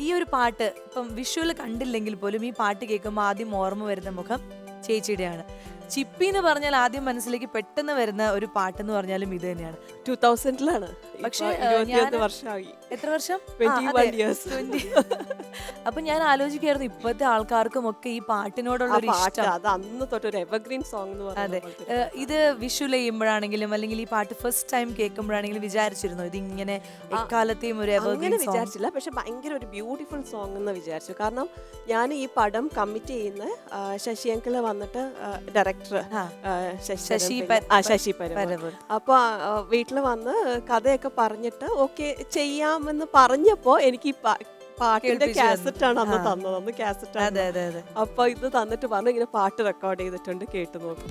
ഈ ഒരു പാട്ട് ഇപ്പം വിഷ്വൽ കണ്ടില്ലെങ്കിൽ പോലും ഈ പാട്ട് കേൾക്കുമ്പോൾ ആദ്യം ഓർമ്മ വരുന്ന മുഖം ചേച്ചിയുടെയാണ്. ചിപ്പി എന്ന് പറഞ്ഞാൽ ആദ്യം മനസ്സിലേക്ക് പെട്ടെന്ന് വരുന്ന ഒരു പാട്ട് എന്ന് പറഞ്ഞാലും ഇത് തന്നെയാണ്. ടൂ തൗസൻഡിലാണ് പക്ഷേ, എത്ര വർഷം? അപ്പൊ ഞാൻ ആലോചിക്കായിരുന്നു ഇപ്പോഴത്തെ ആൾക്കാർക്കും ഒക്കെ ഈ പാട്ടിനോടുള്ള ഒരു പാട്ട് ഇഷ്ടം. അത് അന്ന് തൊട്ടൊരു എവർഗ്രീൻ സോങ് എന്ന് അതെ. പറയുന്നത് ഏഹ് ഇത് വിഷു ചെയ്യുമ്പോഴാണെങ്കിലും അല്ലെങ്കിൽ ഈ പാട്ട് ഫസ്റ്റ് ടൈം കേൾക്കുമ്പോഴാണെങ്കിലും വിചാരിച്ചിരുന്നു. ഇത് ഇങ്ങനെ എക്കാലത്തെയും ഒരു അങ്ങനെ വിചാരിച്ചില്ല. പക്ഷെ ഭയങ്കര ഒരു ബ്യൂട്ടിഫുൾ സോങ് എന്ന് വിചാരിച്ചു. കാരണം ഞാൻ ഈ പടം കമ്മിറ്റ് ചെയ്യുന്ന ആ, ശശി അങ്കിൾ വന്നിട്ട് ഡയറക്ടർ ആ. ശശി ശശി പര- പരമ. പരവൂർ. അപ്പൊ വീട്ടിൽ വന്ന് കഥയൊക്കെ പറഞ്ഞിട്ട് ഓക്കെ ചെയ്യാമെന്ന് പറഞ്ഞപ്പോ എനിക്ക് ഈ പാ- പാട്ടിന്റെ. കാസറ്റ് ആണ് അന്ന് തന്നത്. അന്ന് കാസറ്റ് അതെ അതെ അതെ. അപ്പൊ ഇത് തന്നിട്ട് പറഞ്ഞു ഇങ്ങനെ പാട്ട് റെക്കോർഡ് ചെയ്തിട്ടുണ്ട് കേട്ടു നോക്കും.